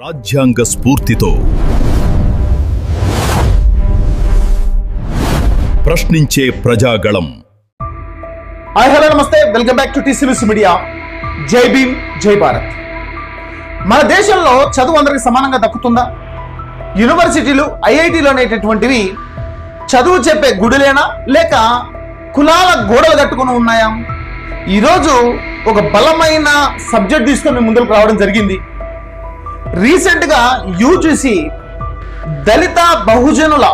రాజ్యాంగ స్ఫూర్తితో ప్రశ్నించే Prajagalam. Hi hello namaste. Welcome back to టీసీలూస్ media. జై భీమ్ జై భారత్. మన దేశంలో చదువు అందరికి సమానంగా దక్కుతుందా? యూనివర్సిటీలు ఐఐటీలు అనేటటువంటివి చదువు చెప్పే గుడిలేనా? లేక కులాల గోడలు కట్టుకుని ఉన్నాయా? ఈరోజు ఒక బలమైన సబ్జెక్ట్ తీసుకొని ముందుకు రావడం జరిగింది. రీసెంట్గా యూజీసీ దళిత బహుజనుల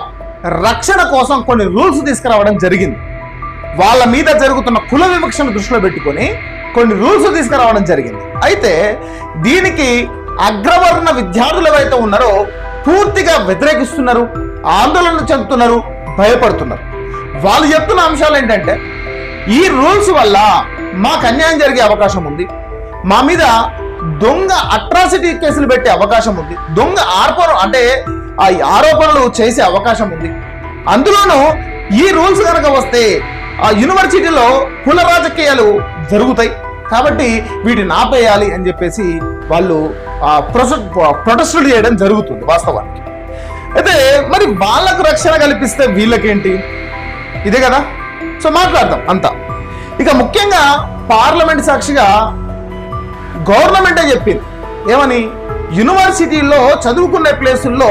రక్షణ కోసం కొన్ని రూల్స్ తీసుకురావడం జరిగింది. వాళ్ళ మీద జరుగుతున్న కుల వివక్షను దృష్టిలో పెట్టుకొని కొన్ని రూల్స్ తీసుకురావడం జరిగింది. అయితే దీనికి అగ్రవర్ణ విద్యార్థులు ఎవరైతే ఉన్నారో పూర్తిగా వ్యతిరేకిస్తున్నారు ఆందోళన చెందుతున్నారు భయపడుతున్నారు. వాళ్ళు చెప్తున్న అంశాలు ఏంటంటే ఈ రూల్స్ వల్ల మాకు అన్యాయం జరిగే అవకాశం ఉంది. మా మీద దొంగ అట్రాసిటీ కేసులు పెట్టే అవకాశం ఉంది. దొంగ ఆర్పణ అంటే ఆ ఆరోపణలు చేసే అవకాశం ఉంది. అందులోనూ ఈ రూల్స్ కనుక వస్తే ఆ యూనివర్సిటీలో కుల రాజకీయాలు జరుగుతాయి. కాబట్టి వీటిని ఆపేయాలి అని చెప్పేసి వాళ్ళు ప్రొటెస్టులు చేయడం జరుగుతుంది వాస్తవానికి. అయితే మరి వాళ్ళకు రక్షణ కల్పిస్తే వీళ్ళకేంటి? ఇదే కదా? సో మాట్లాడదాం అంతా. ఇక ముఖ్యంగా పార్లమెంట్ సాక్షిగా గవర్నమెంటే చెప్పింది. ఏమని? యూనివర్సిటీల్లో చదువుకునే ప్లేసుల్లో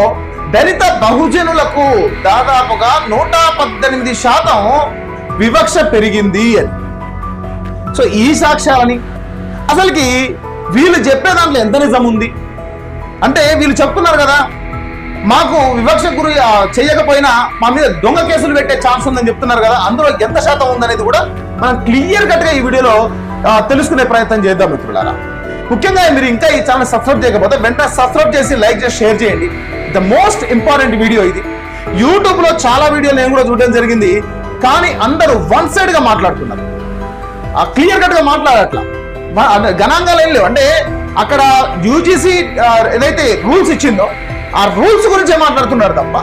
దళిత బహుజనులకు దాదాపుగా నూట పద్దెనిమిది శాతం వివక్ష పెరిగింది అని. సో ఈ సాక్ష్యాలని అసలుకి వీళ్ళు చెప్పే దాంట్లో ఎంత నిజం ఉంది? అంటే వీళ్ళు చెప్తున్నారు కదా మాకు వివక్ష గురి చేయకపోయినా మా మీద దొంగ కేసులు పెట్టే ఛాన్స్ ఉందని చెప్తున్నారు కదా అందులో ఎంత శాతం ఉందనేది కూడా మనం క్లియర్ కట్గా ఈ వీడియోలో తెలుసుకునే ప్రయత్నం చేద్దాం మిత్రులారా. ముఖ్యంగా మీరు ఇంకా ఈ ఛానల్ సబ్స్క్రైబ్ చేయకపోతే వెంటనే సబ్స్క్రైబ్ చేసి లైక్ చేసి షేర్ చేయండి. ద మోస్ట్ ఇంపార్టెంట్ వీడియో ఇది. యూట్యూబ్లో చాలా వీడియోలు నేను కూడా చూడడం జరిగింది. కానీ అందరూ వన్ సైడ్గా మాట్లాడుతున్నారు ఆ క్లియర్ కట్గా మాట్లాడట్లా. గణాంగాలు గణాంకాలు ఏం లేవు. అంటే అక్కడ యూజీసీ ఏదైతే రూల్స్ ఇచ్చిందో ఆ రూల్స్ గురించే మాట్లాడుతున్నారు తప్ప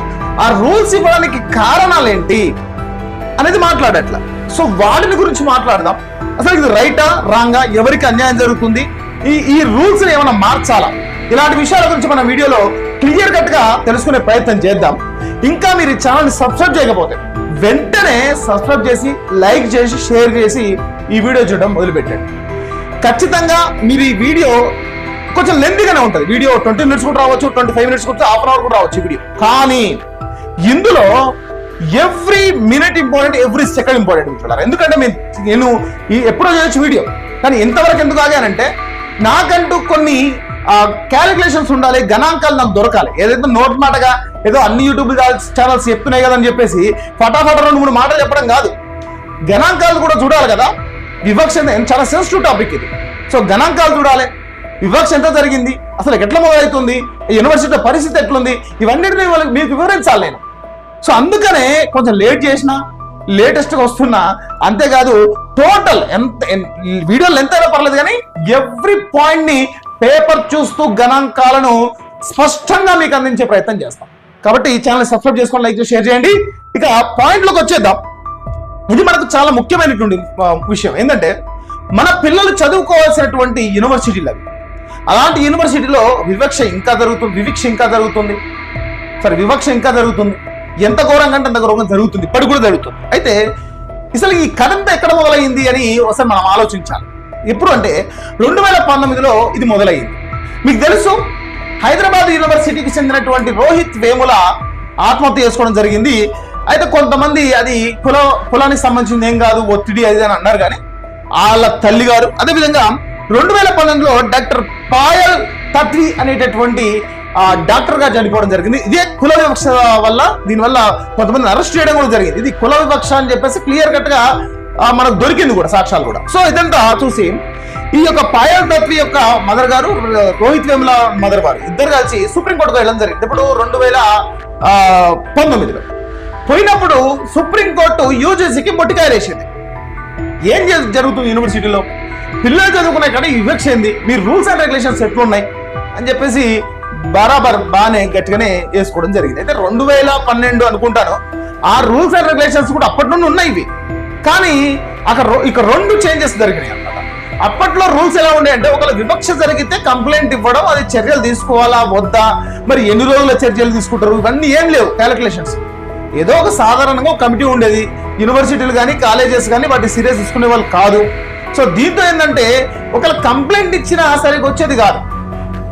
ఆ రూల్స్ ఇవ్వడానికి కారణాలు ఏంటి అనేది మాట్లాడట్లా. సో వాటిని గురించి మాట్లాడదాం. అసలు ఇది రైటా రాంగా? ఎవరికి అన్యాయం జరుగుతుంది? ఈ ఈ రూల్స్ ఏమైనా మార్చాలా? ఇలాంటి విషయాల గురించి మన వీడియోలో క్లియర్ కట్గా తెలుసుకునే ప్రయత్నం చేద్దాం. ఇంకా మీరు ఈ ఛానల్ని సబ్స్క్రైబ్ చేయకపోతే వెంటనే సబ్స్క్రైబ్ చేసి లైక్ చేసి షేర్ చేసి ఈ వీడియో చూడడం మొదలుపెట్టండి. ఖచ్చితంగా మీరు ఈ వీడియో కొంచెం లెంతీగానే ఉంటుంది. వీడియో ట్వంటీ మినిట్స్ కూడా రావచ్చు ట్వంటీ ఫైవ్ మినిట్స్ కూడా హాఫ్ అన్ అవర్ కూడా రావచ్చు వీడియో. కానీ ఇందులో every minute important every second important చూడాలి. ఎందుకంటే నేను నేను ఎప్పుడో చేయొచ్చు వీడియో. కానీ ఎంతవరకు ఎందుకు ఆగానంటే నాకంటూ కొన్ని క్యాలిక్యులేషన్స్ ఉండాలి గణాంకాలు నాకు దొరకాలి. ఏదైతే నోట్ మాటగా ఏదో అన్ని యూట్యూబ్ ఛానల్స్ చెప్తున్నాయి కదా అని చెప్పేసి ఫటాఫట రెండు మూడు మాటలు చెప్పడం కాదు. గణాంకాలు కూడా చూడాలి కదా. వివక్ష ఎంత- చాలా సెన్సిటివ్ టాపిక్ ఇది. సో గణాంకాలు చూడాలి. వివక్ష ఎంత జరిగింది? అసలు ఎట్లా మొదలవుతుంది? యూనివర్సిటీ పరిస్థితి ఎట్లుంది? ఇవన్నిటిని వాళ్ళకి మీకు వివరించాలి నేను. సో అందుకనే కొంచెం లేట్ చేసిన లేటెస్ట్గా వస్తున్నా అంతేకాదు టోటల్ ఎంత వీడియోలు ఎంత అయినా పర్లేదు కానీ ఎవ్రీ పాయింట్ని పేపర్ చూస్తూ గణాంకాలను స్పష్టంగా మీకు అందించే ప్రయత్నం చేస్తాం. కాబట్టి ఈ ఛానల్ సబ్స్క్రైబ్ చేసుకొని లైక్ చేసి షేర్ చేయండి. ఇక పాయింట్లోకి వచ్చేద్దాం. ఇది మనకు చాలా ముఖ్యమైనటువంటి విషయం. ఏంటంటే మన పిల్లలు చదువుకోవాల్సినటువంటి యూనివర్సిటీలు అవి అలాంటి యూనివర్సిటీలో వివక్ష ఇంకా జరుగుతుంది వివక్ష ఇంకా జరుగుతుంది. సరే వివక్ష ఇంకా జరుగుతుంది. ఎంత ఘోరంగా అంటే అంత ఘోరంగా జరుగుతుంది ఇప్పటికి కూడా జరుగుతుంది. అయితే అసలు ఈ కథంతా ఎక్కడ మొదలైంది అని ఒకసారి మనం ఆలోచించాలి. ఎప్పుడు అంటే రెండు వేల పంతొమ్మిదిలో ఇది మొదలైంది. మీకు తెలుసు హైదరాబాద్ యూనివర్సిటీకి చెందినటువంటి రోహిత్ వేముల ఆత్మహత్య చేసుకోవడం జరిగింది. అయితే కొంతమంది అది కుల కులానికి సంబంధించింది ఏం కాదు ఒత్తిడి అది అని అన్నారు కానీ వాళ్ళ తల్లి గారు అదేవిధంగా రెండు వేల పంతొమ్మిదిలో డాక్టర్ పాయల్ తత్వి అనేటటువంటి డాక్టర్గా చనిపోవడం జరిగింది. ఇదే కుల వివక్ష వల్ల దీనివల్ల కొంతమంది అరెస్ట్ చేయడం కూడా జరిగింది. ఇది కుల వివక్ష అని చెప్పేసి క్లియర్ కట్గా మనకు దొరికింది కూడా సాక్ష్యాలు కూడా. సో ఇదంతా చూసి ఈ యొక్క పాయల్ యొక్క మదర్ గారు రోహిత్ వేముల మదర్ గారు ఇద్దరు కలిసి సుప్రీంకోర్టుకు వెళ్ళడం జరిగింది. ఇప్పుడు రెండు వేల పంతొమ్మిదిలో. పోయినప్పుడు సుప్రీంకోర్టు యూజీసీకి మొట్టికాయలేసింది. ఏం జరుగుతుంది యూనివర్సిటీలో? పిల్లలు చదువుకునే కానీ వివక్ష ఏంది? మీ రూల్స్ అండ్ రెగ్యులేషన్స్ ఎట్లున్నాయి? అని చెప్పేసి బరాబర్ బాగానే గట్టిగానే వేసుకోవడం జరిగింది. అయితే రెండు వేల పన్నెండు అనుకుంటాను ఆ రూల్స్ అండ్ రెగ్యులేషన్స్ కూడా అప్పటి నుండి ఉన్నాయి ఇవి. కానీ అక్కడ ఇక రెండు చేంజెస్ జరిగినాయి అన్నమాట. అప్పట్లో రూల్స్ ఎలా ఉండే అంటే ఒకవేళ వివక్ష జరిగితే కంప్లైంట్ ఇవ్వడం అది చర్యలు తీసుకోవాలా వద్దా మరి ఎన్ని రోజుల చర్యలు తీసుకుంటారు ఇవన్నీ ఏం లేవు క్యాలిక్యులేషన్స్. ఏదో ఒక సాధారణంగా ఒక కమిటీ ఉండేది. యూనివర్సిటీలు కానీ కాలేజెస్ కానీ వాటిని సీరియస్ తీసుకునే వాళ్ళు కాదు. సో దీంతో ఏంటంటే ఒకవేళ కంప్లైంట్ ఇచ్చినా సరిగ్గా వచ్చేది కాదు.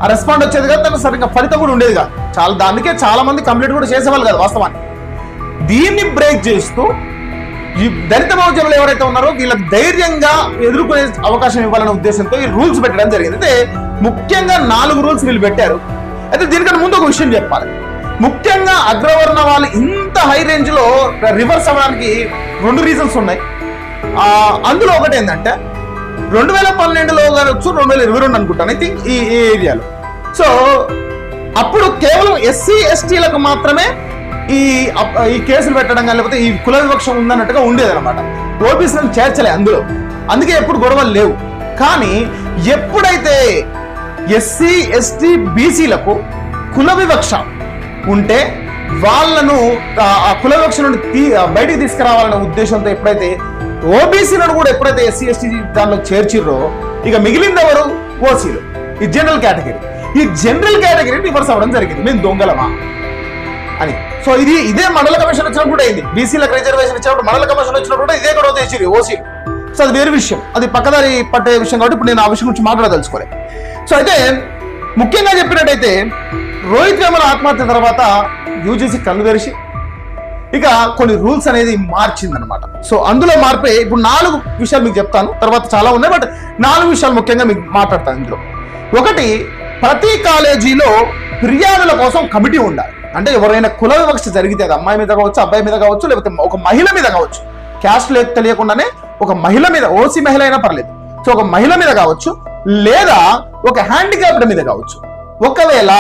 ఆ రెస్పాండ్ వచ్చేది కాదు దానికి సరిగ్గా ఫలితం కూడా ఉండేది కాదు. చాలా దానికే చాలా మంది కంప్లీట్ కూడా చేసేవాళ్ళు కాదు వాస్తవాన్ని దీన్ని బ్రేక్ చేస్తూ ఈ దళిత బహుజనులు ఎవరైతే ఉన్నారో వీళ్ళకి ధైర్యంగా ఎదుర్కొనే అవకాశం ఇవ్వాలనే ఉద్దేశంతో ఈ రూల్స్ పెట్టడం జరిగింది. అయితే ముఖ్యంగా నాలుగు రూల్స్ వీళ్ళు పెట్టారు. అయితే దీనికంటే ముందు ఒక విషయం చెప్పాలి. ముఖ్యంగా అగ్రవర్ణ వాళ్ళు ఇంత హై రేంజ్లో రివర్స్ అవ్వడానికి రెండు రీజన్స్ ఉన్నాయి. అందులో ఒకటి ఏంటంటే రెండు వేల పన్నెండులో కావచ్చు రెండు వేల ఇరవై రెండు అనుకుంటాను. ఐ థింక్ ఈ ఏరియాలో. సో అప్పుడు కేవలం ఎస్సీ ఎస్టీలకు మాత్రమే ఈ ఈ కేసులు పెట్టడం కానీ లేకపోతే ఈ కుల వివక్ష ఉందన్నట్టుగా ఉండేది అనమాట ఓబీసీలను చేర్చలే అందులో. అందుకే ఎప్పుడు గొడవలు లేవు. కానీ ఎప్పుడైతే ఎస్సీ ఎస్టీ బీసీలకు కుల వివక్ష ఉంటే వాళ్ళను ఆ కుల వివక్ష నుండి తీ- బయటికి తీసుకురావాలనే ఉద్దేశంతో ఎప్పుడైతే ఓబీసీలను కూడా ఎప్పుడైతే ఎస్సీ ఎస్టీ దానిలో చేర్చిర్రో ఇక మిగిలింది ఎవరు ఓసీలు. ఈ జనరల్ కేటగిరీ. ఈ జనరల్ కేటగిరీ రివర్స్ అవ్వడం జరిగింది. మేము దొంగలమా? అని. సో ఇది ఇదే మండల కమిషన్ వచ్చినప్పుడు కూడా అయింది. బీసీలకు రిజర్వేషన్ ఇచ్చినప్పుడు మండల కమిషన్ వచ్చినప్పుడు కూడా ఇదే గొడవ తెచ్చింది ఓసీ సో అది వేరే విషయం. అది పక్కదారి పట్టే విషయం కాబట్టి ఇప్పుడు నేను ఆ విషయం గురించి మాట్లాడదలుచుకోలే సో అయితే ముఖ్యంగా చెప్పినట్టయితే రోహిత్ వేమల ఆత్మహత్య తర్వాత యూజీసీ కళ్ళు తెరిచి ఇక కొన్ని రూల్స్ అనేది మార్చిందనమాట సో అందులో మార్పే ఇప్పుడు నాలుగు విషయాలు మీకు చెప్తాను. తర్వాత చాలా ఉన్నాయి బట్ నాలుగు విషయాలు ముఖ్యంగా మీకు మాట్లాడతాను ఇందులో. ఒకటి ప్రతి కాలేజీలో ఫిర్యాదుల కోసం కమిటీ ఉండాలి. అంటే ఎవరైనా కుల వివక్ష జరిగితే అది అమ్మాయి మీద కావచ్చు అబ్బాయి మీద కావచ్చు లేకపోతే ఒక మహిళ మీద కావచ్చు. క్యాస్ట్ లేదు తెలియకుండానే ఒక మహిళ మీద ఓసీ మహిళ అయినా పర్లేదు. సో ఒక మహిళ మీద కావచ్చు లేదా ఒక హ్యాండిక్యాప్డ్ మీద కావచ్చు. ఒకవేళ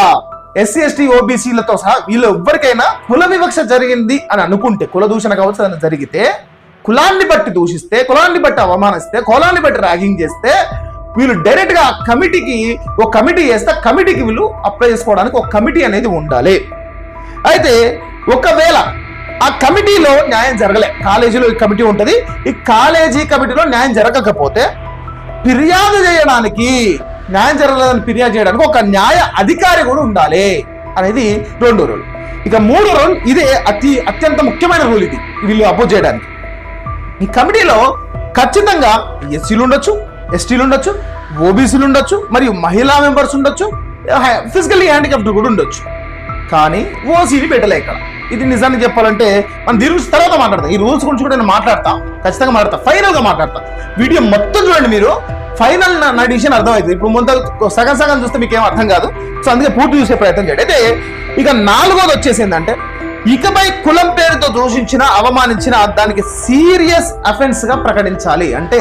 ఎస్సీ ఎస్టీ ఓబీసీలతో సహా వీళ్ళు ఎవరికైనా కుల వివక్ష జరిగింది అని అనుకుంటే కుల దూషణ కావచ్చు అని జరిగితే కులాన్ని బట్టి దూషిస్తే కులాన్ని బట్టి అవమానిస్తే కులాన్ని బట్టి ర్యాగింగ్ చేస్తే వీళ్ళు డైరెక్ట్గా ఆ కమిటీకి ఒక కమిటీ చేస్తే కమిటీకి వీళ్ళు అప్లై చేసుకోవడానికి ఒక కమిటీ అనేది ఉండాలి. అయితే ఒకవేళ ఆ కమిటీలో న్యాయం జరగలే కాలేజీలో ఈ కమిటీ ఉంటుంది ఈ కాలేజీ కమిటీలో న్యాయం జరగకపోతే ఫిర్యాదు చేయడానికి న్యాయం జరగలేదని ఫిర్యాదు చేయడానికి ఒక న్యాయ అధికారి కూడా ఉండాలి అనేది రెండో రూల్ ఇక మూడో రూల్ ఇదే అతి అత్యంత ముఖ్యమైన రూల్ ఇది వీళ్ళు అపోజ్ చేయడానికి. ఈ కమిటీలో ఖచ్చితంగా ఎస్సీలు ఉండొచ్చు ఎస్టీలు ఉండొచ్చు ఓబీసీలు ఉండొచ్చు మరియు మహిళా మెంబర్స్ ఉండొచ్చు ఫిజికల్లీ హ్యాండిక్యాప్డ్ కూడా ఉండొచ్చు. కానీ ఓసీని పెట్టలే ఇక్కడ ఇది నిజాన్ని చెప్పాలంటే మనం దీని గురించి తర్వాత మాట్లాడతాం ఈ రూల్స్ గురించి కూడా నేను మాట్లాడతాం. ఖచ్చితంగా మాట్లాడతా. ఫైనల్గా మాట్లాడతా. వీడియో మొత్తం చూడండి మీరు. ఫైనల్ నా డిసిషన్ అర్థమవుతుంది ఇప్పుడు ముందు సగం సగం చూస్తే మీకు ఏం అర్థం కాదు. సో అందుకే పూర్తి చూసే ప్రయత్నం చేయండి. అయితే ఇక నాలుగోది వచ్చేసిందంటే ఇకపై కులం పేరుతో దూషించిన అవమానించిన దానికి సీరియస్ అఫెన్స్గా ప్రకటించాలి. అంటే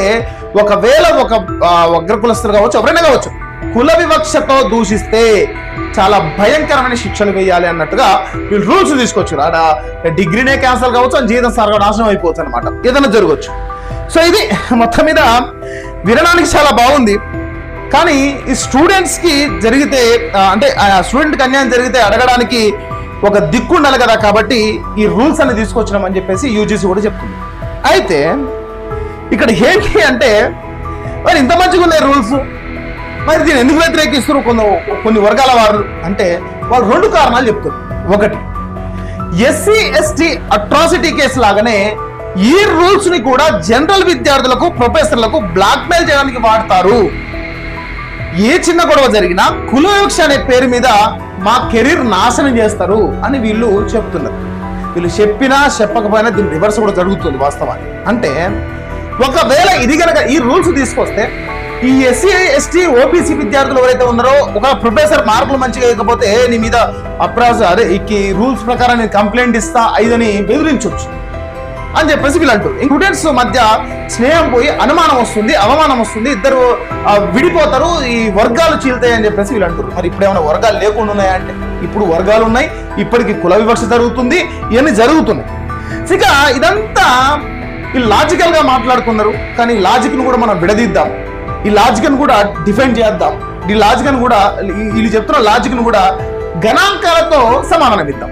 ఒకవేళ ఒక ఆ, కులస్తులు కావచ్చు ఎవరైనా కావచ్చు కుల వివక్షతో దూషిస్తే చాలా భయంకరమైన శిక్షలు వేయాలి అన్నట్టుగా వీళ్ళు రూల్స్ తీసుకొచ్చారు. ఆడ డిగ్రీనే క్యాన్సల్ కావచ్చు అని జీవితం సార్గా నాశనం అయిపోవచ్చు అనమాట ఏదైనా జరగవచ్చు. సో ఇది మొత్తం మీద వినడానికి చాలా బాగుంది. కానీ ఈ స్టూడెంట్స్కి జరిగితే అంటే ఆ అన్యాయం జరిగితే అడగడానికి ఒక దిక్కు ఉండాలి కదా కాబట్టి ఈ రూల్స్ అన్ని తీసుకొచ్చినామని చెప్పేసి యూజీసీ కూడా చెప్తుంది. అయితే ఇక్కడ ఏంటి అంటే మరి ఇంత మంచిగా ఉన్నాయి రూల్స్? మరి దీన్ని ఎందుకు వ్యతిరేకిస్తారు కొన్ని కొన్ని వర్గాల వారు అంటే వాళ్ళు రెండు కారణాలు చెప్తారు ఒకటి ఎస్సీ ఎస్టీ అట్రాసిటీ కేసు లాగానే ఈ రూల్స్ని కూడా జనరల్ విద్యార్థులకు ప్రొఫెసర్లకు బ్లాక్ మెయిల్ చేయడానికి వాడతారు. ఏ చిన్న గొడవ జరిగినా కులవివక్ష అనే పేరు మీద మా కెరీర్ నాశనం చేస్తారు అని వీళ్ళు చెప్తున్నారు. వీళ్ళు చెప్పినా చెప్పకపోయినా దీని రివర్స్ కూడా జరుగుతుంది వాస్తవానికి. అంటే ఒకవేళ ఇది కనుక ఈ రూల్స్ తీసుకొస్తే ఈ ఎస్సీ ఎస్టీ ఓబీసీ విద్యార్థులు ఎవరైతే ఉన్నారో ఒక ప్రొఫెసర్ మార్కులు మంచిగా ఇవ్వకపోతే నీ మీద అప్రాజ్ అదే ఈ రూల్స్ ప్రకారం నేను కంప్లైంట్ ఇస్తా ఐదని బెదిరించవచ్చు అని చెప్పేసి వీళ్ళు అంటారు. స్టూడెంట్స్ మధ్య స్నేహం పోయి అనుమానం వస్తుంది అవమానం వస్తుంది ఇద్దరు విడిపోతారు ఈ వర్గాలు చీలుతాయి అని చెప్పేసి వీళ్ళు అంటారు. మరి ఇప్పుడు ఏమైనా వర్గాలు లేకుండా ఉన్నాయంటే ఇప్పుడు వర్గాలు ఉన్నాయి ఇప్పటికి కుల వివక్ష జరుగుతుంది ఇవన్నీ జరుగుతున్నాయి. ఇక ఇదంతా వీళ్ళు లాజికల్గా మాట్లాడుకున్నారు కానీ లాజిక్ను లాజిక్ కూడా మనం విడదీద్దాం. ఈ లాజిక్ కూడా డిఫైన్ చేద్దాం. ఈ లాజిక్ కూడా వీళ్ళు చెప్తున్న లాజిక్ కూడా గణాంకాలతో సమాధానం ఇద్దాం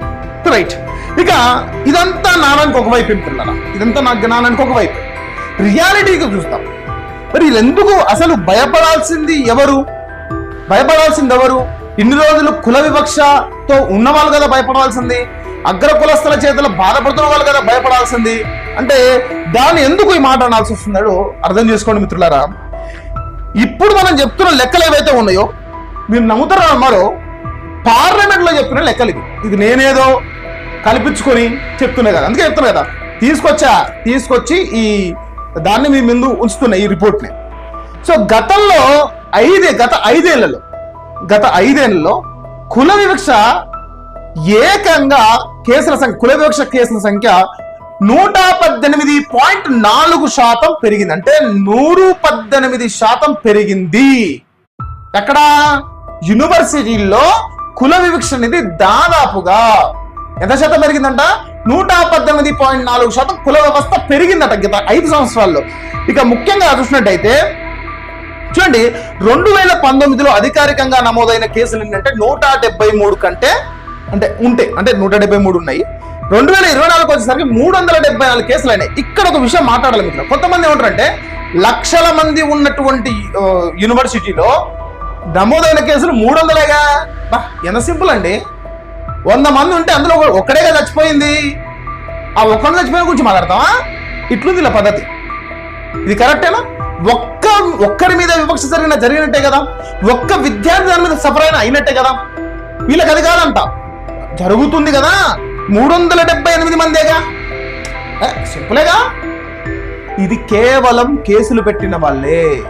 రైట్. ఇక ఇదంతా నానానికి ఒకవైపు పిల్లల? ఇదంతా నా జ్ఞానానికి ఒకవైపు. రియాలిటీగా చూస్తాం. మరి వీళ్ళెందుకు అసలు భయపడాల్సింది ఎవరు? భయపడాల్సింది ఎవరు? ఇన్ని రోజులు కుల వివక్షతో ఉన్నవాళ్ళు కదా భయపడాల్సింది. అగ్ర కులస్తుల చేతులు బాధపడుతున్న వాళ్ళు కదా భయపడాల్సింది. అంటే దాన్ని ఎందుకు ఈ మాట అనాల్సి వస్తున్నాడు అర్థం చేసుకోండి మిత్రులారా. ఇప్పుడు మనం చెప్తున్న లెక్కలు ఏవైతే ఉన్నాయో మీరు నమ్ముతారో నమ్మరో పార్లమెంట్లో చెప్తున్న లెక్కలు ఇవి. ఇది నేనేదో కల్పించుకొని చెప్తున్నా కదా. అందుకే చెప్తున్నా కదా. తీసుకొచ్చా? తీసుకొచ్చి ఈ దాన్ని మీ ముందు ఉంచుతున్నా ఈ రిపోర్ట్ని. సో గతంలో ఐదే గత ఐదేళ్ళలో గత ఐదేళ్ళలో కుల వివక్ష ఏకంగా కేసుల సంఖ్య కుల వివక్ష కేసుల సంఖ్య నూట పద్దెనిమిది పాయింట్ నాలుగు శాతం పెరిగింది అంటే నూరు పద్దెనిమిది శాతం పెరిగింది. ఎక్కడ? యూనివర్సిటీల్లో కుల వివక్ష అనేది దాదాపుగా ఎంత శాతం పెరిగిందంట? నూట పద్దెనిమిది పాయింట్ నాలుగు శాతం కుల వ్యవస్థ పెరిగిందట గత ఐదు సంవత్సరాల్లో. ఇక ముఖ్యంగా చూసినట్టయితే చూడండి రెండు వేల పంతొమ్మిదిలో అధికారికంగా నమోదైన కేసులు ఏంటంటే నూట డెబ్బై మూడు కంటే అంటే ఉంటే అంటే నూట డెబ్బై మూడు ఉన్నాయి. రెండు వేల ఇరవై నాలుగు వచ్చేసరికి మూడు వందల డెబ్బై నాలుగు కేసులు అయినాయి ఇక్కడ ఒక విషయం మాట్లాడాలి మిత్రులు కొంతమంది ఏమంటారంటే లక్షల మంది ఉన్నటువంటి యూనివర్సిటీలో నమోదైన కేసులు మూడు వందలేగా? బా, ఎంత సింపుల్ అండి. వంద మంది ఉంటే అందులో ఒక- ఒక్కడేగా చచ్చిపోయింది. ఆ ఒక్కడు చచ్చిపోయిన గురించి మాట్లాడతావా? ఇట్లుంది ఇలా పద్ధతి. ఇది కరెక్టేనా ఒక్క ఒక్కరి మీద వివక్ష జరిగిన జరిగినట్టే కదా. ఒక్క విద్యార్థి దాని మీద సఫర్ అయినా అయినట్టే కదా. వీళ్ళకి అది కాదంట. జరుగుతుంది కదా. మూడు వందల డెబ్బై ఎనిమిది మందేగా? ఏ, సింపులేగా? ఇది కేవలం కేసులు పెట్టిన వాళ్ళే.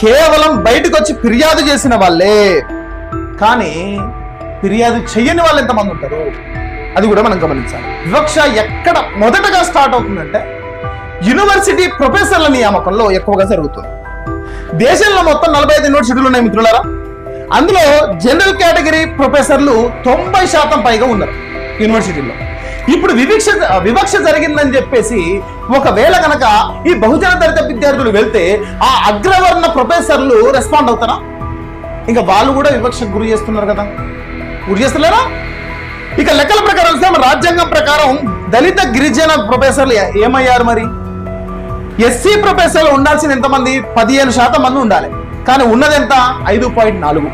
కేవలం బయటకు వచ్చి ఫిర్యాదు చేసిన వాళ్ళే. కానీ ఫిర్యాదు చెయ్యని వాళ్ళు ఎంతమంది ఉంటారు? అది కూడా మనం గమనించాలి. వివక్ష ఎక్కడ మొదటగా స్టార్ట్ అవుతుందంటే యూనివర్సిటీ ప్రొఫెసర్ల నియామకంలో ఎక్కువగా జరుగుతుంది. దేశంలో మొత్తం నలభై ఐదు యూనివర్సిటీలు ఉన్నాయి మిత్రులారా. అందులో జనరల్ కేటగిరీ ప్రొఫెసర్లు తొంభై శాతం పైగా ఉన్నారు. యూనివర్సిటీలో. ఇప్పుడు వివక్ష వివక్ష జరిగిందని చెప్పేసి ఒకవేళ కనుక ఈ బహుజన దళిత విద్యార్థులు వెళ్తే ఆ అగ్రవర్ణ ప్రొఫెసర్లు రెస్పాండ్ అవుతారా? ఇంకా వాళ్ళు కూడా వివక్షకు గురి చేస్తున్నారు కదా. గురి చేస్తున్నారా ఇక లెక్కల ప్రకారం రాజ్యాంగం ప్రకారం దళిత గిరిజన ప్రొఫెసర్లు ఏమయ్యారు మరి? ఎస్సీ ప్రొఫెసర్లు ఉండాల్సిన ఎంతమంది? పదిహేను శాతం మంది ఉండాలి. కానీ ఉన్నది ఎంత ఐదు పాయింట్ నాలుగు.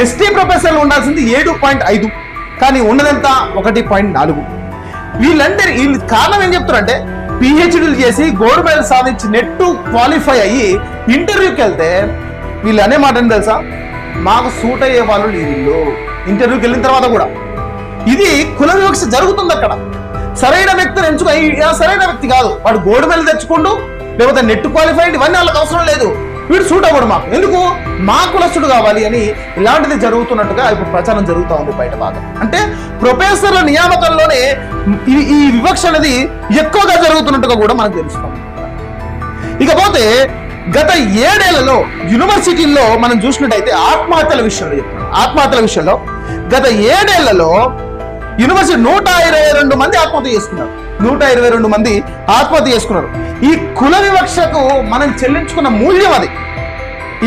ఎస్టీ ప్రొఫెసర్లు ఉండాల్సింది ఏడు పాయింట్ ఐదు. కానీ ఉన్నదంతా ఒకటి పాయింట్ నాలుగు. వీళ్ళందరి వీళ్ళు కారణం ఏం చెప్తారంటే పిహెచ్డీలు చేసి గోల్డ్ మెడల్ సాధించి నెట్ క్వాలిఫై అయ్యి ఇంటర్వ్యూకి వెళ్తే వీళ్ళు అనే మాట తెలుసా? మాకు సూట్ అయ్యే వాళ్ళు వీళ్ళు. ఇంటర్వ్యూకి వెళ్ళిన తర్వాత కూడా. ఇది కుల వివక్ష జరుగుతుంది అక్కడ. సరైన వ్యక్తిని ఎంచుకో సరైన వ్యక్తి కాదు. వాడు గోల్డ్ మెడల్ తెచ్చుకుంటూ లేకపోతే నెట్ క్వాలిఫైడ్ ఇవన్నీ వాళ్ళకి అవసరం లేదు. వీడు సూట్ అవ్వడు మాకు. ఎందుకు? మా కులస్తుడు కావాలి అని ఇలాంటిది జరుగుతున్నట్టుగా ఇప్పుడు ప్రచారం జరుగుతూ ఉంది బయట బాగా. అంటే ప్రొఫెసర్ల నియామకంలోనే ఈ ఈ వివక్ష అనేది ఎక్కువగా జరుగుతున్నట్టుగా కూడా మనకు తెలుస్తుంది. ఇకపోతే గత ఏడేళ్ళలో యూనివర్సిటీల్లో మనం చూసినట్టయితే ఆత్మహత్యల విషయంలో చెప్తున్నాం. ఆత్మహత్యల విషయంలో గత ఏడేళ్ళలో యూనివర్సిటీ నూట ఇరవై రెండు మంది ఆత్మహత్య చేసుకున్నారు. నూట ఇరవై రెండు మంది ఆత్మహత్య చేసుకున్నారు. ఈ కుల వివక్షకు మనం చెల్లించుకున్న మూల్యం అది.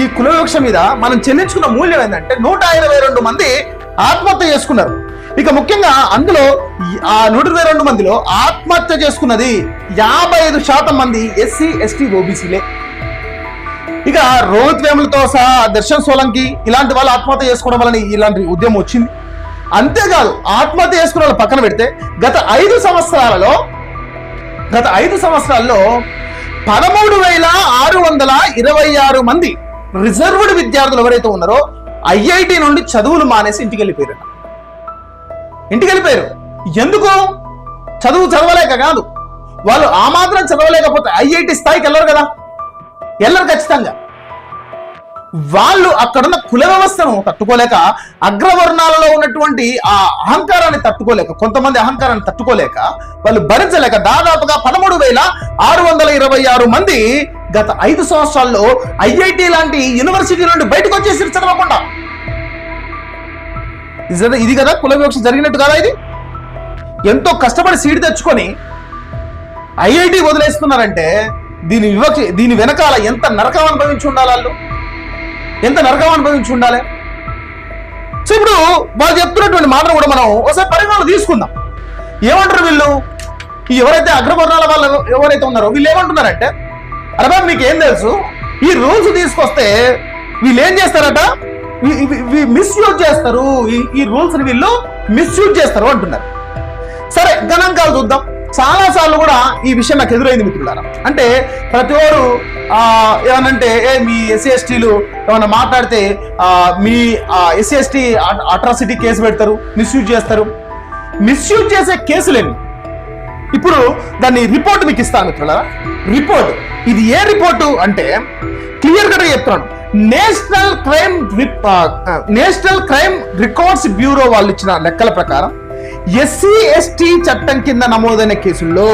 ఈ కుల వివక్ష మీద మనం చెల్లించుకున్న మూల్యం ఏంటంటే నూట ఇరవై రెండు మంది ఆత్మహత్య చేసుకున్నారు. ఇక ముఖ్యంగా అందులో ఆ నూట ఇరవై రెండు మందిలో ఆత్మహత్య చేసుకున్నది యాభై ఐదు శాతం మంది ఎస్సీ ఎస్టీ ఓబీసీలే. ఇక రోహిత్ వేములతో సహా దర్శన్ సోలంకి ఇలాంటి వాళ్ళు ఆత్మహత్య చేసుకోవడం వలన ఇలాంటి ఉద్యమం వచ్చింది. అంతేకాదు ఆత్మహత్య చేసుకున్న వాళ్ళు పక్కన పెడితే గత ఐదు సంవత్సరాలలో గత ఐదు సంవత్సరాల్లో పదమూడు వేల ఆరు వందల ఇరవై ఆరు మంది రిజర్వ్డ్ విద్యార్థులు ఎవరైతే ఉన్నారో ఐఐటి నుండి చదువులు మానేసి ఇంటికి వెళ్ళిపోయారు. ఇంటికి వెళ్ళిపోయారు ఎందుకు? చదువు చదవలేక కాదు. వాళ్ళు ఆ మాత్రం చదవలేకపోతే ఐఐటి స్థాయికి వెళ్ళరు కదా. వెళ్ళరు ఖచ్చితంగా. వాళ్ళు అక్కడున్న కుల వ్యవస్థను తట్టుకోలేక అగ్రవర్ణాలలో ఉన్నటువంటి ఆ అహంకారాన్ని తట్టుకోలేక కొంతమంది అహంకారాన్ని తట్టుకోలేక వాళ్ళు భరించలేక దాదాపుగా పదమూడు వేల ఆరు వందల ఇరవై ఆరు మంది గత ఐదు సంవత్సరాల్లో ఐఐటి లాంటి యూనివర్సిటీ నుండి బయటకు వచ్చేసి చదవకుండా. ఇది- కదా కుల వివక్ష జరిగినట్టు కదా ఇది? ఎంతో కష్టపడి సీట్ తెచ్చుకొని ఐఐటి వదిలేస్తున్నారంటే దీని వివక్ష దీని వెనకాల ఎంత నరకం అనుభవించి ఉండాలి వాళ్ళు? ఎంత నరకం అనుభవించి ఉండాలి? సో ఇప్పుడు వాళ్ళు చెప్తున్నటువంటి మాటను కూడా మనం ఒకసారి పరిగణలో తీసుకుందాం. ఏమంటారు వీళ్ళు? ఎవరైతే అగ్రవర్ణాల వాళ్ళు ఎవరైతే ఉన్నారో వీళ్ళు ఏమంటున్నారంటే అరే మీకు ఏం తెలుసు? ఈ రూల్స్ తీసుకొస్తే వీళ్ళు ఏం చేస్తారట? మిస్యూజ్ చేస్తారు. ఈ- ఈ రూల్స్ని వీళ్ళు మిస్యూజ్ చేస్తారు అంటున్నారు. సరే గణాంకాలు చూద్దాం. చాలా సార్లు కూడా ఈ విషయం నాకు ఎదురైంది మిత్రులారా. అంటే ప్రతి వారు ఏమనంటే ఏ మీ ఎస్సీ ఎస్టీలు ఏమన్నా మాట్లాడితే ఆ, మీ ఎస్సీ ఎస్టీ అట్రాసిటీ కేసు పెడతారు మిస్యూజ్ చేస్తారు. మిస్యూజ్ చేసే కేసులేండి ఇప్పుడు దాన్ని రిపోర్ట్ మీకు ఇస్తాను మిత్రులారా. రిపోర్ట్. ఇది ఏ రిపోర్టు అంటే క్లియర్గా చెప్తున్నాను. National crime national crime records bureau వాళ్ళు ఇచ్చిన లెక్కల ప్రకారం ఎస్సీ ఎస్టీ చట్టం కింద నమోదైన కేసుల్లో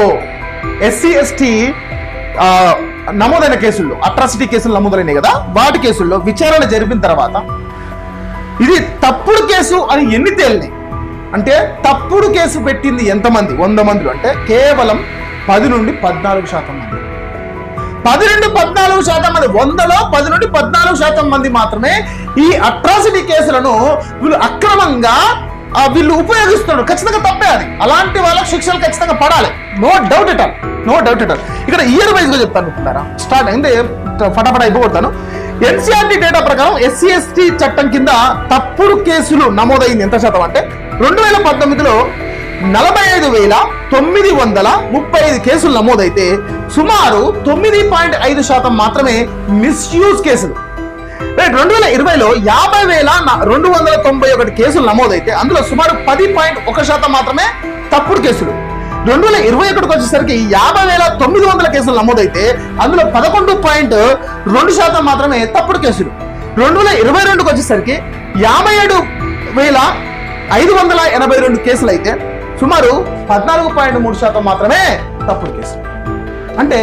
ఎస్సీ ఎస్టీ నమోదైన కేసుల్లో అట్రాసిటీ కేసులు నమోదైనాయి కదా వాటి కేసుల్లో విచారణ జరిపిన తర్వాత ఇది తప్పుడు కేసు అని ఎన్ని తేలినాయి? అంటే తప్పుడు కేసు పెట్టింది ఎంతమంది? వంద మందిలో. అంటే కేవలం పది నుండి పద్నాలుగు శాతం మంది. పది నుండి పద్నాలుగు శాతం మంది. వందలో పది నుండి పద్నాలుగు శాతం మంది మాత్రమే ఈ అట్రాసిటీ కేసులను వీళ్ళు అక్రమంగా వీళ్ళు ఉపయోగిస్తున్నారు. ఖచ్చితంగా తప్పే అది. అలాంటి వాళ్ళకి శిక్షలు ఖచ్చితంగా పడాలి. No doubt it all no doubt it all ఇక్కడ ఇయర్ వైజ్గా చెప్తాను అనుకుంటారా స్టార్ట్ అయింది ఫటాఫట అయిపోతాను ఎన్సీఆర్టీ డేటా ప్రకారం ఎస్సీ ఎస్టీ చట్టం కింద తప్పుడు కేసులు నమోదైంది ఎంత శాతం అంటే రెండు వేల పంతొమ్మిదిలో నలభై ఐదు వేల తొమ్మిది వందల ముప్పై ఐదు కేసులు నమోదైతే సుమారు తొమ్మిది పాయింట్ ఐదు శాతం మాత్రమే మిస్యూజ్ కేసులు. రైట్ రెండు వేల ఇరవైలో యాభై వేల రెండు వందల తొంభై ఒకటి కేసులు నమోదైతే అందులో సుమారు పది పాయింట్ ఒక శాతం మాత్రమే తప్పుడు కేసులు. రెండు వేల ఇరవై ఒకటికి వచ్చేసరికి యాభై వేల తొమ్మిది వందల కేసులు నమోదైతే అందులో పదకొండు పాయింట్ రెండు శాతం మాత్రమే తప్పుడు కేసులు. రెండు వేల ఇరవై రెండుకి వచ్చేసరికి యాభై ఏడు వేల ఐదు వందల ఎనభై రెండు కేసులు అయితే సుమారు పద్నాలుగు పాయింట్ మూడు శాతం మాత్రమే తప్పుడు కేసులు. అంటే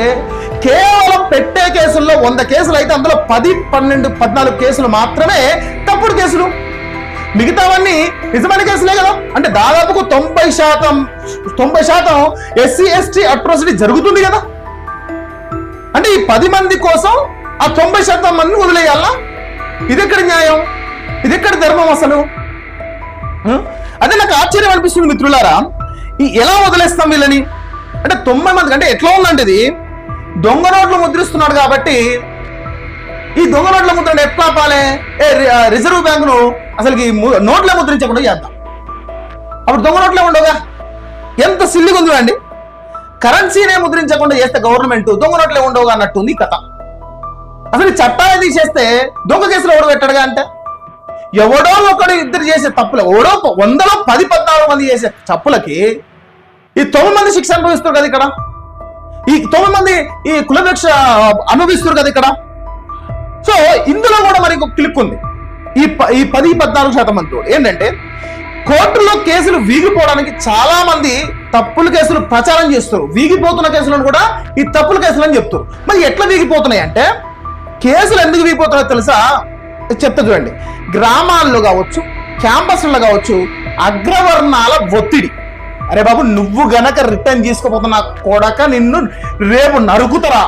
కేవలం పెట్టే కేసుల్లో వంద కేసులు అయితే అందులో పది పన్నెండు పద్నాలుగు కేసులు మాత్రమే తప్పుడు కేసులు. మిగతావన్నీ నిజమైన కేసులే కదా. అంటే దాదాపుకు తొంభై శాతం తొంభై శాతం ఎస్సీ ఎస్టీ అట్రాసిటీ జరుగుతుంది కదా. అంటే ఈ పది మంది కోసం ఆ తొంభై శాతం మందిని వదిలేయాలా? ఇది ఎక్కడ న్యాయం? ఇది ఎక్కడ ధర్మం అసలు? అదే నాకు ఆశ్చర్యం అనిపిస్తుంది మిత్రులారా. ఎలా వదిలేస్తాం వీళ్ళని? అంటే తొంభై మంది అంటే ఎట్లా ఉందంటే ఇది? దొంగ నోట్లు ముద్రిస్తున్నాడు కాబట్టి ఈ దొంగ నోట్ల ముద్రను ఎట్లా ఆపాలి? ఏ రి- రిజర్వ్ బ్యాంకును అసలుకి ఈ నోట్ల ముద్రించకుండా చేద్దాం. అప్పుడు దొంగ నోట్లే ఉండవుగా? ఎంత సిల్లిగా ఉంది అండి కరెన్సీనే ముద్రించకుండా చేస్తే గవర్నమెంట్ దొంగ నోట్లే ఉండవుగా అన్నట్టుంది ఉంది కథ. అసలు చట్టాన్ని తీసేస్తే దొంగ కేసులు ఎవడు పెట్టడుగా అంటే? ఎవడో ఒకడు ఇద్దరు చేసే తప్పులు ఎవడో ఒక వందలో పది పద్నాలుగు మంది చేసే తప్పులకి ఈ తొమ్మిది మంది శిక్ష అనుభవిస్తారు కదా ఇక్కడ? ఈ తొమ్మిది మంది ఈ కులభిక్ష అనుభవిస్తారు కదా ఇక్కడ? సో ఇందులో కూడా మరి క్లిక్ ఉంది. ఈ ప- ఈ పది పద్నాలుగు శాతం మంది ఏంటంటే కోర్టులో కేసులు వీగిపోవడానికి చాలా మంది తప్పుల కేసులు ప్రచారం చేస్తారు. వీగిపోతున్న కేసులను కూడా ఈ తప్పుల కేసులు అని చెప్తారు. మరి ఎట్లా వీగిపోతున్నాయి అంటే కేసులు ఎందుకు వీగిపోతున్నాయో తెలుసా? చెప్తా చూడండి. గ్రామాల్లో కావచ్చు క్యాంపస్లలో కావచ్చు అగ్రవర్ణాల ఒత్తిడి. అరే బాబు నువ్వు గనక రిటర్న్ చేసుకోపోతున్నా కొడక నిన్ను రేపు నరుకుతారా?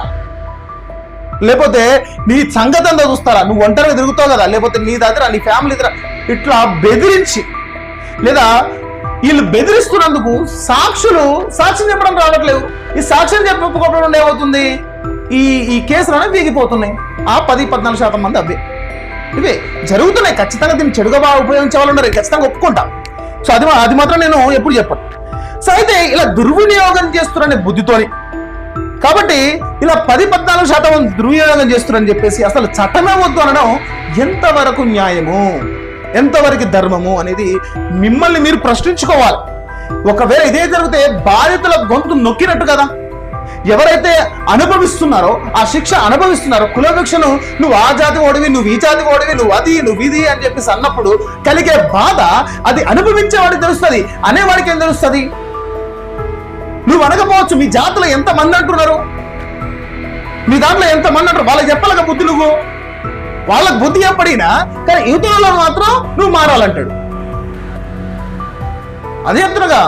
లేకపోతే నీ సంగతి అంతా చూస్తారా? నువ్వు ఒంటరిగా తిరుగుతావు కదా లేకపోతే నీ దగ్గర నీ ఫ్యామిలీ దగ్గర ఇట్లా బెదిరించి లేదా వీళ్ళు బెదిరిస్తున్నందుకు సాక్షులు సాక్ష్యం చెప్పడం రావట్లేదు. ఈ సాక్ష్యం చెప్పుకోవడం ఏమవుతుంది? ఈ ఈ కేసులు అనేవి వీగిపోతున్నాయి. ఆ పది పద్నాలుగు శాతం మంది అవే. ఇవే జరుగుతున్నాయి. ఖచ్చితంగా దీన్ని చెడుగా బాగా ఉపయోగించే వాళ్ళు ఉన్నారు. ఖచ్చితంగా ఒప్పుకుంటాం. సో అది అది మాత్రం నేను ఎప్పుడు చెప్పను. సో అయితే ఇలా దుర్వినియోగం చేస్తున్నారని బుద్ధితోని. కాబట్టి ఇలా పది పద్నాలుగు శాతం దుర్వినియోగం చేస్తున్నారని చెప్పేసి అసలు చట్టమే వద్దు అనడం ఎంతవరకు న్యాయము? ఎంతవరకు ధర్మము అనేది మిమ్మల్ని మీరు ప్రశ్నించుకోవాలి. ఒకవేళ ఇదే జరిగితే బాధితుల గొంతు నొక్కినట్టు కదా. ఎవరైతే అనుభవిస్తున్నారో ఆ శిక్ష అనుభవిస్తున్నారో కులభిక్షను నువ్వు ఆ జాతి ఓడివి నువ్వు ఈ జాతి ఓడివి నువ్వు అది నువ్వు ఇది అని చెప్పేసి అన్నప్పుడు కలిగే బాధ అది అనుభవించేవాడికి తెలుస్తుంది అనేవాడికి ఏం తెలుస్తుంది? నువ్వు అనకపోవచ్చు మీ జాతిలో ఎంత మంది అంటున్నారు? మీ దాంట్లో ఎంత మంది అంటారు వాళ్ళకి చెప్పాలక బుద్ధి నువ్వు? వాళ్ళకి బుద్ధి చెప్పడినా కానీ యువతలో మాత్రం నువ్వు మారాలంటాడు. అదే చెప్తున్నగా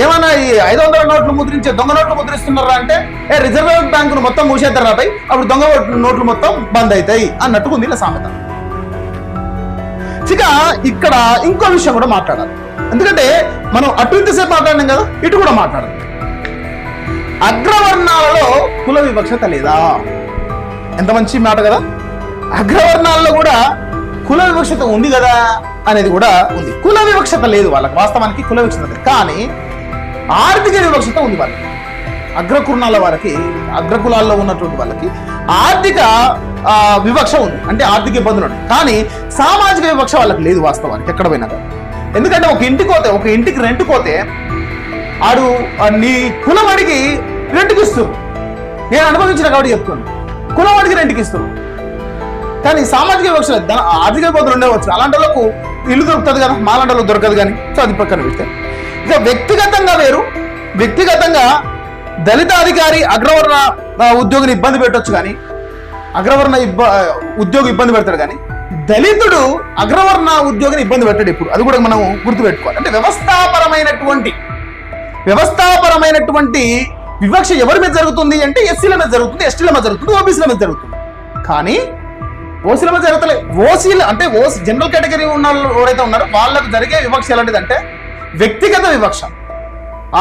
ఏమైనా ఈ ఐదు వందల నోట్లు ముద్రించే దొంగ నోట్లు ముద్రిస్తున్నారా అంటే ఏ రిజర్వ్ బ్యాంకును మొత్తం మూసేద్దరు పై అప్పుడు దొంగ నోట్లు మొత్తం బంద్ అవుతాయి అన్నట్టుకుంది ఇలా సామెత. ఇక ఇక్కడ ఇంకో విషయం కూడా మాట్లాడాలి. ఎందుకంటే మనం అటు ఇంతసేపు మాట్లాడినాం కదా ఇటు కూడా మాట్లాడాలి. అగ్రవర్ణాలలో కుల వివక్షత లేదా? ఎంత మంచి మాట కదా? అగ్రవర్ణాల్లో కూడా కుల వివక్షత ఉంది కదా అనేది కూడా ఉంది. కుల వివక్షత లేదు వాళ్ళకి వాస్తవానికి కుల వివక్షత లేదు. కానీ ఆర్థిక వివక్షత ఉంది వాళ్ళకి. అగ్రకుర్ణాల వారికి అగ్రకులాల్లో ఉన్నటువంటి వాళ్ళకి ఆర్థిక వివక్ష ఉంది. అంటే ఆర్థిక ఇబ్బందులు ఉన్నాయి. కానీ సామాజిక వివక్ష వాళ్ళకి లేదు వాస్తవానికి ఎక్కడ పోయినా ఎందుకంటే ఒక ఇంటికి పోతే ఒక ఇంటికి రెంట్ పోతే ఆడు నీ కులం అడిగి రెంట్కి ఇస్తారు నేను అనుభవించిన కాబట్టి చెప్తాను కులం అడిగి రెంట్కి ఇస్తారు కానీ సామాజిక వివక్ష ఆర్థిక ఇబ్బందులు ఉండవచ్చు అలాంటి వాళ్ళకు ఇల్లు దొరుకుతుంది కదా మాలాంటి వాళ్ళకు దొరకదు కానీ సో అది పక్కన పెడితే. ఇక వ్యక్తిగతంగా వేరు. వ్యక్తిగతంగా దళిత అధికారి అగ్రవర్ణ ఉద్యోగిని ఇబ్బంది పెట్టవచ్చు కానీ అగ్రవర్ణ ఇబ్బ ఉద్యోగి ఇబ్బంది పెడతాడు కానీ దళితుడు అగ్రవర్ణ ఉద్యోగిని ఇబ్బంది పెట్టాడు ఇప్పుడు అది కూడా మనం గుర్తుపెట్టుకోవాలి. అంటే వ్యవస్థాపరమైనటువంటి వ్యవస్థాపరమైనటువంటి వివక్ష ఎవరి మీద జరుగుతుంది అంటే ఎస్సీల మీద జరుగుతుంది ఎస్టీల మీద జరుగుతుంది ఓబీసీల మీద జరుగుతుంది. కానీ ఓసీల మీద జరగలే ఓసీలు అంటే ఓసీ జనరల్ కేటగిరీ ఉన్న వాళ్ళు ఎవరైతే ఉన్నారో వాళ్ళకు జరిగే వివక్ష ఎలాంటిదంటే వ్యక్తిగత వివక్ష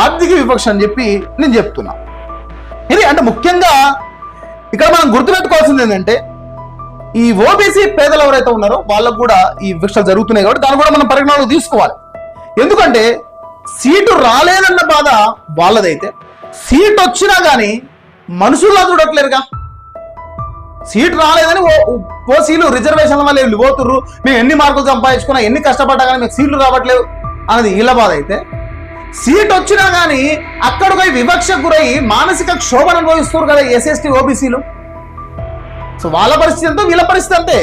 ఆర్థిక వివక్ష అని చెప్పి నేను చెప్తున్నా. ఇది అంటే ముఖ్యంగా ఇక్కడ మనం గుర్తుపెట్టుకోవాల్సింది ఏంటంటే ఈ ఓబీసీ పేదలు ఎవరైతే ఉన్నారో వాళ్ళకు కూడా ఈ వివక్షలు జరుగుతున్నాయి కాబట్టి దాన్ని కూడా మనం పరిగణనలో తీసుకోవాలి. ఎందుకంటే సీటు రాలేదన్న బాధ వాళ్ళదైతే. సీట్ వచ్చినా కానీ మనుషుల్లా చూడట్లేరుగా. సీట్ రాలేదని ఓ ఓసీలు రిజర్వేషన్ల వల్ల వీళ్ళు పోతుర్రు. మేము ఎన్ని మార్కులు సంపాదించుకున్నా ఎన్ని కష్టపడ్డా కానీ మీకు సీట్లు రావట్లేవు అన్నది వీళ్ళ బాధ అయితే. సీట్ వచ్చినా కానీ అక్కడికి వివక్ష గురై మానసిక క్షోభను అనుభవిస్తారు కదా ఎస్ఎస్టీ ఓబీసీలు. సో వాళ్ళ పరిస్థితి ఎంతో వీళ్ళ పరిస్థితి అంతే.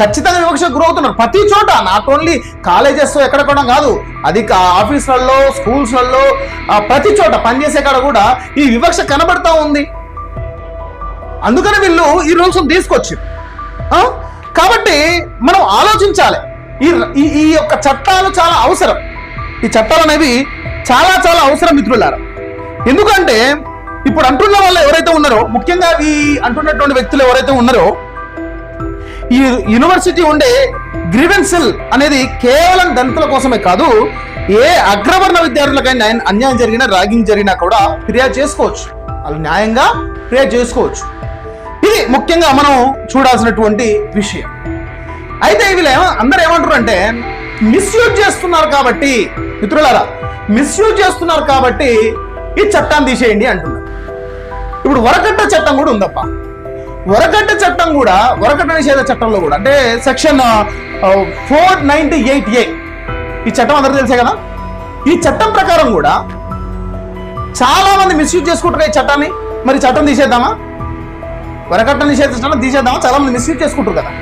ఖచ్చితంగా వివక్ష గురవుతున్నారు. ప్రతి చోట నాట్ ఓన్లీ కాలేజెస్ ఎక్కడెక్కడ కాదు అది కా- ఆఫీసులలో స్కూల్స్లలో ప్రతి చోట పనిచేసే కాడ కూడా ఈ వివక్ష కనబడతా ఉంది. అందుకని వీళ్ళు ఈ రూల్స్ తీసుకొచ్చి కాబట్టి మనం ఆలోచించాలి. ఈ ఈ- ఈ యొక్క చట్టాలు చాలా అవసరం. ఈ చట్టాలు అనేవి చాలా చాలా అవసరం మిత్రులారా. ఎందుకంటే ఇప్పుడు అంటున్న వాళ్ళు ఎవరైతే ఉన్నారో ముఖ్యంగా ఈ అంటున్నటువంటి వ్యక్తులు ఎవరైతే ఉన్నారో ఈ యూనివర్సిటీ ఉండే గ్రీవెన్సల్ అనేది కేవలం దళితుల కోసమే కాదు ఏ అగ్రవర్ణ విద్యార్థులకైనా అన్యాయం జరిగినా ర్యాగింగ్ జరిగినా కూడా ఫిర్యాదు చేసుకోవచ్చు. వాళ్ళు న్యాయంగా ఫిర్యాదు చేసుకోవచ్చు. ఇది ముఖ్యంగా మనం చూడాల్సినటువంటి విషయం. అయితే వీళ్ళు అందరు ఏమంటారు అంటే మిస్యూజ్ చేస్తున్నారు కాబట్టి మిత్రులారా మిస్యూజ్ చేస్తున్నారు కాబట్టి ఈ చట్టాన్ని తీసేయండి అంటున్నారు. ఇప్పుడు వరకట్ట చట్టం కూడా ఉందప్ప. వరకట్ట చట్టం కూడా వరకట్ట నిషేధ చట్టంలో కూడా అంటే section four ninety eight A ఈ చట్టం అందరికీ తెలిసే కదా? ఈ చట్టం ప్రకారం కూడా చాలా మంది మిస్యూజ్ చేసుకుంటారు ఈ చట్టాన్ని. మరి చట్టం తీసేద్దామా? వరకట్ట నిషేధ చట్టం తీసేద్దామా? చాలా మంది మిస్యూజ్ చేసుకుంటారు కదా.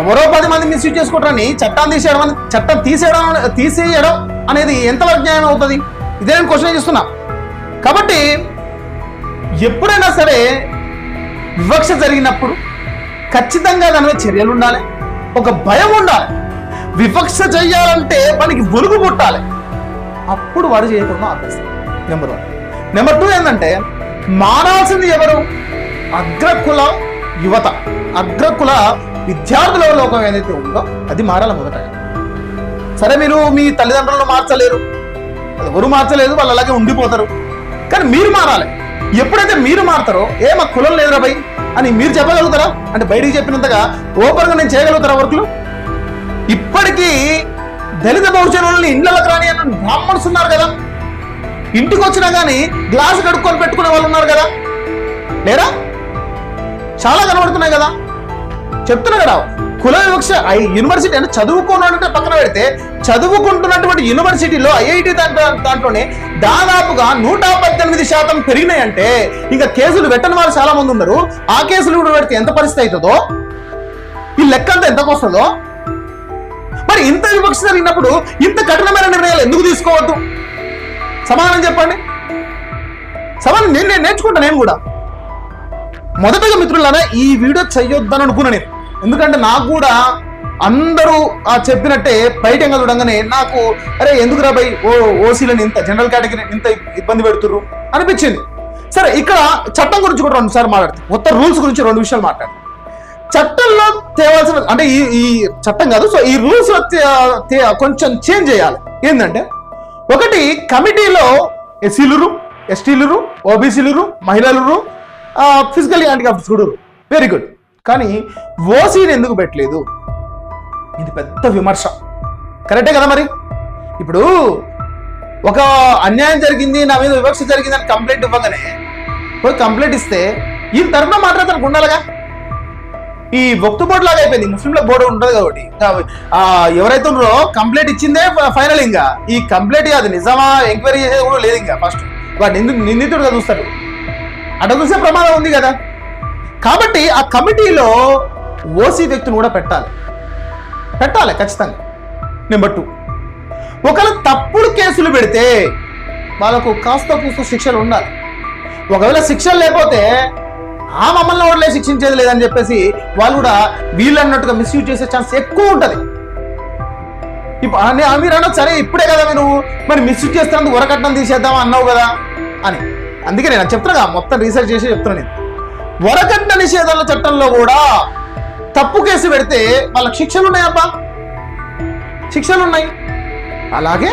ఎవరో పది మంది మిస్యూజ్ చేసుకుంటారని చట్టాన్ని తీసేయడం అని చట్టం తీసేయడం తీసేయడం అనేది ఎంతవరకు న్యాయం అవుతుంది? ఇదే నేను క్వశ్చన్ చేస్తున్నా. కాబట్టి ఎప్పుడైనా సరే వివక్ష జరిగినప్పుడు ఖచ్చితంగా దాని మీద చర్యలు ఉండాలి. ఒక భయం ఉండాలి. వివక్ష చేయాలంటే మనకి ఒరుగు పుట్టాలి. అప్పుడు వాడు చేయకుండా ఆపేస్తాడు. నెంబర్ వన్ నెంబర్ టూ ఏంటంటే మారాల్సింది ఎవరు? అగ్రకుల యువత. అగ్రకుల విద్యార్థుల లోకం ఏదైతే ఉందో అది మారాలి మొదట. సరే మీరు మీ తల్లిదండ్రులను మార్చలేరు. ఎవరు మార్చలేదు వాళ్ళు అలాగే ఉండిపోతారు. కానీ మీరు మారాలి. ఎప్పుడైతే మీరు మారతారో ఏ మా కులం లేదురా భయ్? అని మీరు చెప్పగలుగుతారా? అంటే బయటికి చెప్పినంతగా ఓపెన్గా నేను చేయగలుగుతారా వర్క్లు? ఇప్పటికీ దళిత బహుజనులని ఇండ్లకు రాని అన్న బ్రాహ్మణ్స్ ఉన్నారు కదా? ఇంటికి వచ్చినా కానీ గ్లాస్ కడుక్కొని పెట్టుకునే వాళ్ళు ఉన్నారు కదా? లేరా? చాలా కనబడుతున్నాయి కదా? చెప్తున్నా కదా? కుల వివక్ష యూనివర్సిటీ అంటే చదువుకోనంటే పక్కన పెడితే చదువుకుంటున్నటువంటి యూనివర్సిటీలో ఐఐటి దాంట్లో దాంట్లోనే దాదాపుగా నూట పద్దెనిమిది శాతం పెరిగినాయంటే ఇంకా కేసులు పెట్టని వాళ్ళు చాలా మంది ఉన్నారు. ఆ కేసులు కూడా పెడితే ఎంత పరిస్థితి అవుతుందో? ఈ లెక్క అంతా ఎంతకు వస్తుందో? మరి ఇంత వివక్ష జరిగినప్పుడు ఇంత కఠినమైన నిర్ణయాలు ఎందుకు తీసుకోవద్దు? సమాధానం చెప్పండి. సమాధానం నేను నేను నేర్చుకుంటా నేను కూడా. మొదటగా మిత్రులారా ఈ వీడియో చెయ్యొద్దని అనుకున్నా నేను. ఎందుకంటే నాకు కూడా అందరూ ఆ చెప్పినట్టే బయట చూడంగానే నాకు అరే ఎందుకు రా ఓ ఓసీలని ఇంత జనరల్ కేటగిరీ ఇంత ఇబ్బంది పెడుతుర్రు? అనిపించింది. సరే ఇక్కడ చట్టం గురించి కూడా రెండు సార్లు మాట్లాడుతాం. కొత్త రూల్స్ గురించి రెండు విషయాలు మాట్లాడతాం. చట్టంలో తేవాల్సిన అంటే ఈ ఈ చట్టం కాదు సో ఈ రూల్స్ కొంచెం చేంజ్ చేయాలి. ఏంటంటే ఒకటి కమిటీలో ఎస్సీలురు ఎస్టీలురు ఓబీసీలురు మహిళలురు ఫిజికల్ హ్యాండిక్యాప్స్ చూడరు వెరీ గుడ్ కానీ ఓసీని ఎందుకు పెట్టలేదు? ఇది పెద్ద విమర్శ. కరెక్టే కదా మరి? ఇప్పుడు ఒక అన్యాయం జరిగింది నా మీద వివక్ష జరిగింది అని కంప్లైంట్ ఇవ్వగానే పోయి కంప్లైంట్ ఇస్తే ఈ తరఫున మాట్లాడతానికి ఉండాలిగా? ఈ వక్తు బోర్డు లాగా అయిపోయింది ముస్లింల బోర్డు ఉంటుంది కాబట్టి. ఎవరైతే ఉన్నారో కంప్లైంట్ ఇచ్చిందే ఫైనల్ ఇంకా. ఈ కంప్లైంట్ అది నిజమా ఎంక్వైరీ చేసేది కూడా లేదు ఇంకా ఫస్ట్ వాడు నిందు నిందితుడుగా చూస్తారు అట్లా చూసే ప్రమాదం ఉంది కదా? కాబట్టి ఆ కమిటీలో ఓసీ వ్యక్తిని కూడా పెట్టాలి. పెట్టాలి ఖచ్చితంగా. నెంబర్ టూ ఒకవేళ తప్పుడు కేసులు పెడితే వాళ్ళకు కాస్త కూస్త శిక్షలు ఉండాలి. ఒకవేళ శిక్షలు లేకపోతే ఆ మమ్మల్ని ఓడలే శిక్షించేది లేదని చెప్పేసి వాళ్ళు కూడా వీళ్ళు అన్నట్టుగా మిస్యూజ్ చేసే ఛాన్స్ ఎక్కువ ఉంటుంది. ఇప్పుడు మీరు అన్నది సరే ఇప్పుడే కదా మీరు మరి మిస్యూజ్ చేస్తున్నందుకు ఉరకట్నం తీసేద్దాం అన్నావు కదా అని. అందుకే నేను చెప్తున్నా మొత్తం రీసెర్చ్ చేసి చెప్తున్నాను నేను. వరకట్న నిషేధాల చట్టంలో కూడా తప్పు కేసు పెడితే వాళ్ళకి శిక్షలు ఉన్నాయబ్బా శిక్షలు ఉన్నాయి అలాగే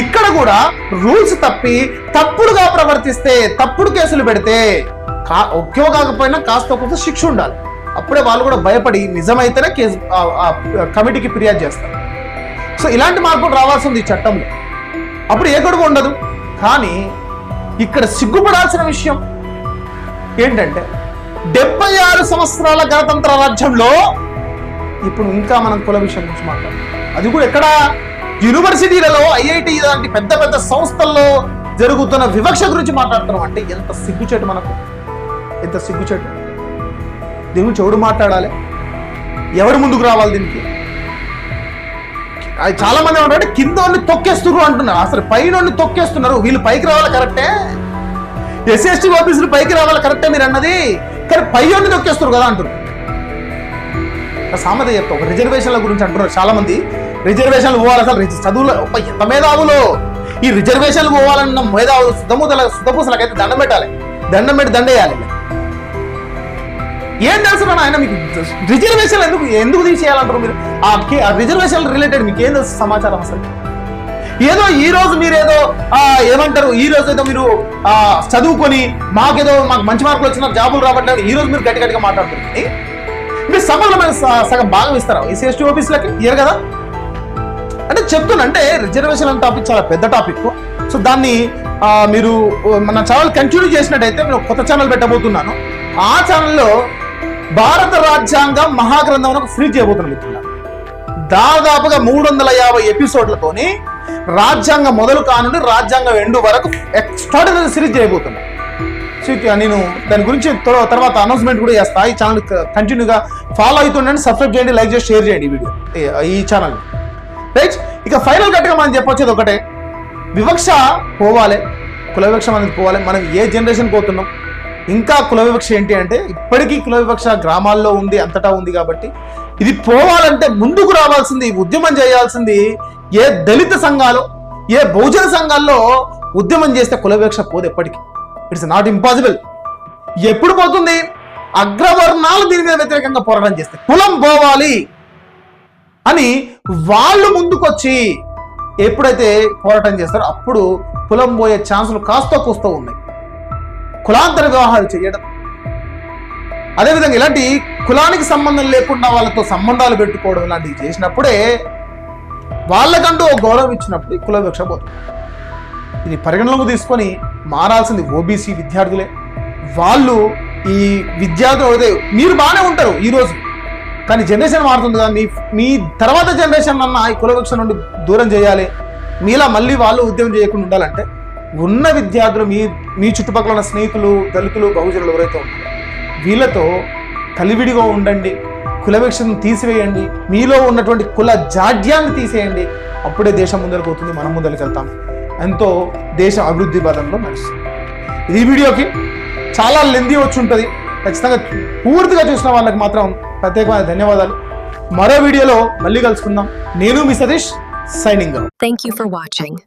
ఇక్కడ కూడా రూల్స్ తప్పి తప్పుడుగా ప్రవర్తిస్తే తప్పుడు కేసులు పెడితే కా ఒకే కాకపోయినా కాస్త కొంత శిక్ష ఉండాలి. అప్పుడే వాళ్ళు కూడా భయపడి నిజమైతేనే కేసు కమిటీకి ఫిర్యాదు చేస్తారు. సో ఇలాంటి మార్పులు రావాల్సింది ఈ చట్టంలో. అప్పుడు ఏ గొడవ ఉండదు. కానీ ఇక్కడ సిగ్గుపడాల్సిన విషయం ఏంటంటే డెబ్బై ఆరు సంవత్సరాల గణతంత్ర రాజ్యంలో ఇప్పుడు ఇంకా మనం కుల విషయం గురించి మాట్లాడాలి అది కూడా ఎక్కడ? యూనివర్సిటీలలో ఐఐటి లాంటి పెద్ద పెద్ద సంస్థల్లో జరుగుతున్న వివక్ష గురించి మాట్లాడుతున్నాం అంటే ఎంత సిగ్గుచేటు మనకు? ఎంత సిగ్గుచేటు? దీని గురించి ఎవడు మాట్లాడాలి? ఎవరు ముందుకు రావాలి దీనికి? అది చాలా మంది ఏమంటారంటే కింద వాడిని తొక్కేస్తున్నారు అంటున్నారు. అసలు పైన తొక్కేస్తున్నారు. వీళ్ళు పైకి రావాలి కరెక్టే? ఎస్సీ ఎస్టీ ఆఫీసులు పైకి రావాలి కరెక్ట్? అన్నది కానీ పై వాడిని తొక్కేస్తున్నారు కదా అంటున్నారు. సామెత చెప్తా ఒక రిజర్వేషన్ల గురించి అంటున్నారు చాలా మంది రిజర్వేషన్లు పోవాలి అసలు చదువులో ఎంత మేధావులు? ఈ రిజర్వేషన్లు పోవాలన్న మేధావులు సుధముదల సుధపూసలకైతే దండం పెట్టాలి. దండం పెట్టి దండేయాలి ఏం తెలుసు ఆయన మీకు? రిజర్వేషన్ ఎందుకు ఎందుకు తీసేయాలంటారు మీరు? ఆ ఆ రిజర్వేషన్ రిలేటెడ్ మీకు ఏం తెలుసు సమాచారం అసలు? ఏదో ఈ రోజు మీరు ఏదో ఏమంటారు ఈ రోజు ఏదో మీరు చదువుకొని మాకేదో మాకు మంచి మార్కులు వచ్చిన జాబులు రావట్లేదు ఈ రోజు మీరు గట్టి గట్టిగా మాట్లాడుతుంది మీరు సభలో స- సగం భాగం ఇస్తారా? ఈ ఎస్టీ ఆఫీసులకి ఇయర్ కదా? అంటే చెప్తున్నా అంటే రిజర్వేషన్ అనే టాపిక్ చాలా పెద్ద టాపిక్. సో దాన్ని మీరు మన ఛానల్ కంటిన్యూ చేసినట్టయితే నేను కొత్త ఛానల్ పెట్టబోతున్నాను. ఆ ఛానల్లో భారత రాజ్యాంగం మహాగ్రంథం ఫ్రీ చేయబోతున్నాను మిత్రులారా. దాదాపుగా మూడు వందల యాభై ఎపిసోడ్లతోని రాజ్యాంగం మొదలు కానుండి రాజ్యాంగం ఎండు వరకు ఎక్స్ట్రాడినరీ సిరీస్ చేయబోతున్నా. సో నేను దాని గురించి తర్వాత అనౌన్స్మెంట్ కూడా చేస్తా. ఈ ఛానల్ కంటిన్యూగా ఫాలో అవుతుండండి సబ్స్క్రైబ్ చేయండి లైక్ చేసి షేర్ చేయండి వీడియో ఈ- ఈ ఛానల్ రైట్ ఇక ఫైనల్ కట్గా మనం చెప్పొచ్చేది ఒకటే. వివక్ష పోవాలి కుల వివక్ష అనేది పోవాలి. మనం ఏ జనరేషన్ పోతున్నాం? ఇంకా కుల వివక్ష ఏంటి అంటే ఇప్పటికీ కుల వివక్ష గ్రామాల్లో ఉంది అంతటా ఉంది కాబట్టి ఇది పోవాలంటే ముందుకు రావాల్సింది ఉద్యమం చేయాల్సింది ఏ దళిత సంఘాలు ఏ బహుజన సంఘాల్లో ఉద్యమం చేస్తే కులవేక్ష పోదు ఎప్పటికీ. ఇట్స్ నాట్ ఇంపాసిబుల్ ఎప్పుడు పోతుంది? అగ్రవర్ణాలు దీని మీద వ్యతిరేకంగా పోరాటం చేస్తే కులం పోవాలి అని వాళ్ళు ముందుకొచ్చి ఎప్పుడైతే పోరాటం చేస్తారో అప్పుడు కులం పోయే ఛాన్సులు కాస్త కూస్తూ ఉన్నాయి. కులాంతర వివాహాలు చేయడం. అదేవిధంగా ఇలాంటి కులానికి సంబంధం లేకుండా వాళ్ళతో సంబంధాలు పెట్టుకోవడం ఇలాంటివి చేసినప్పుడే వాళ్ళకంటూ ఒక గౌరవం ఇచ్చినప్పుడు కుల వివక్ష పోతుంది. ఇది పరిగణలోకి తీసుకొని మారాల్సింది ఓబీసీ విద్యార్థులే. వాళ్ళు ఈ విద్యార్థులు అయితే మీరు బాగానే ఉంటారు ఈరోజు కానీ జనరేషన్ మారుతుంది కదా మీ మీ తర్వాత జనరేషన్ అన్న ఈ కుల వివక్ష నుండి దూరం చేయాలి. మీలా మళ్ళీ వాళ్ళు ఉద్యమం చేయకుండా ఉండాలంటే ఉన్న విద్యార్థులు మీ మీ చుట్టుపక్కల ఉన్న స్నేహితులు దళితులు బహుజనులు ఎవరైతే ఉన్నారో వీళ్ళతో కలివిడిగా ఉండండి. కులవిక్షను తీసివేయండి. మీలో ఉన్నటువంటి కుల జాడ్యాన్ని తీసేయండి. అప్పుడే దేశం ముందరకు పోతుంది మనం ముందరికి వెళ్తాం. ఎంతో దేశ అభివృద్ధి పదంలో నడుస్తుంది. ఇది ఈ వీడియోకి చాలా లెందీ వచ్చి ఉంటుంది. ఖచ్చితంగా పూర్తిగా చూసిన వాళ్ళకి మాత్రం ప్రత్యేకమైన ధన్యవాదాలు. మరో వీడియోలో మళ్ళీ కలుసుకుందాం. నేను మీ Satish signing thank you for watching